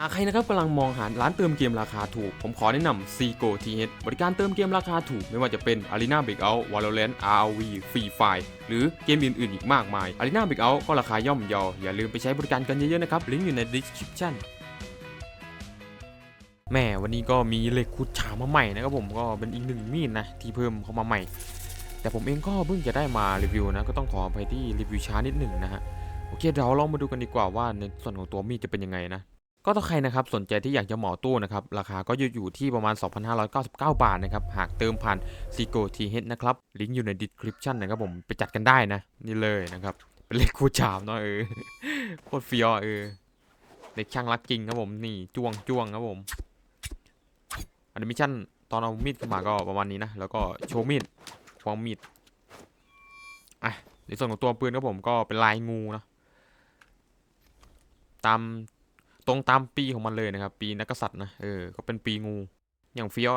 หากใครนะครับกำลังมองหาร้านเติมเกมราคาถูก ผมขอแนะนำ Seago TH บริการเติมเกมราคาถูกไม่ว่าจะเป็น Arena Breakout Valorant ROV Free Fire หรือเกมอื่นๆอีกมากมาย Arena Breakout ก็ราคาย่อมเยาอย่าลืมไปใช้บริการกันเยอะๆนะครับ ลิงก์อยู่ใน description แม่วันนี้ก็มีเหล็กขุดฉามาใหม่นะครับผมก็เป็นอีกหนึ่งมีดนะที่เพิ่มเข้ามาใหม่ แต่ผมเองก็เพิ่งจะได้มารีวิวนะก็ต้องขอไปที่รีวิวช้านิดหนึ่งนะฮะโอเคเดี๋ยวเรามาดูกันดีกว่าว่าในส่วนของตัวมีดจะเป็นยังไงนะ ก็ถ้าใครนะครับสนใจที่อยากจะเหมาตู้นะครับราคาก็อยู่อยู่ที่ประมาณ 2,599 บาทนะครับหากเติมผ่าน s e g o t h นะครับลิงก์อยู่ใน description นะครับผมไปจัดกันได้นะ นี่เลยนะครับเป็นเลขคู่ชามเนาะเออโคตรเฟียวอเออเด็กช่างรักจริงครับผมนี่จ้วงจ้วงครับผมอันนี้มิชชั่นตอนเอามีดขึ้นมาก็ประมาณนี้นะแล้วก็โชว์มีดควงมีดอะในส่วนของตัวปืนครับผมก็เป็นลายงูนะตาม ตรงตามปีของมันเลยนะครับ ปีนักกษัตริย์นะเออก็เป็นปีงู อย่างเฟี้ยว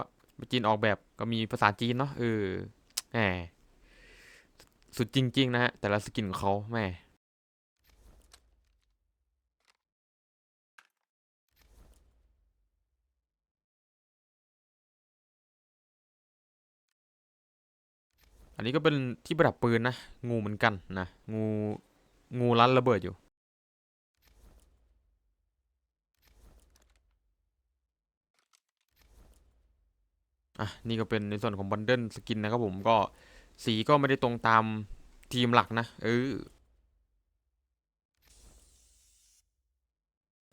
จีนออกแบบก็มีภาษาจีนเนาะเออแหมสุดจริง ๆ นะฮะแต่ละสกินของเขาแหมอันนี้ก็เป็นที่ประดับปืนนะ งูเหมือนกันนะ งู งูรันระเบิดอยู่ อะนี่ก็เป็นในส่วนของบันเดิลสกินนะครับผมก็สีก็ไม่ได้ตรงตามทีมหลักนะ เออ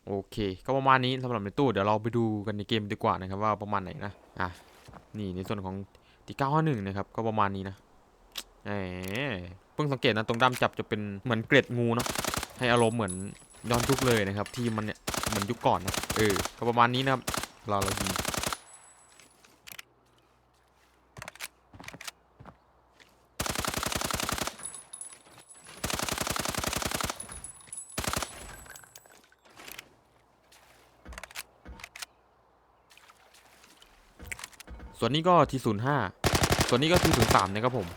โอเค ก็ประมาณนี้สำหรับในตู้ เดี๋ยวเราไปดูกันในเกมดีกว่านะครับว่าประมาณไหนนะ อะ นี่ในส่วนของที่951นะครับ ก็ประมาณนี้นะแหมเพิ่งสังเกตนะ ตรงด้ามจับจะเป็นเหมือนเกล็ดงูเนาะ ให้อารมณ์เหมือนย้อนยุคเลยนะครับ ทีมมันเนี่ย เหมือนยุคก่อนนะ เออ ก็ประมาณนี้นะครับ เราเรายิง ส่วนนี้ก็ทีศูนย์ห้าส่วนนี้ก็ทีศูนย์สามนะครับผม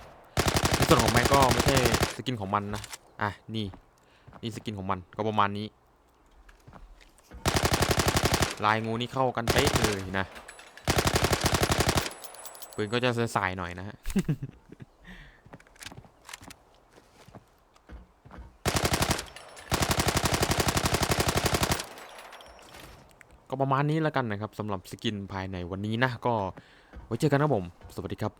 ส่วนของแม็กก็ไม่ใช่สกินของมันนะอะนี่นี่สกินของมันก็ประมาณนี้ ลายงูนี่เข้ากันเป๊ะเลยนะปืนก็จะสายๆหน่อยนะฮะ ก็ประมาณนี้แล้วกันนะครับสำหรับสกินภายในวันนี้นะก็ไว้เจอกันนะผม สวัสดีครับ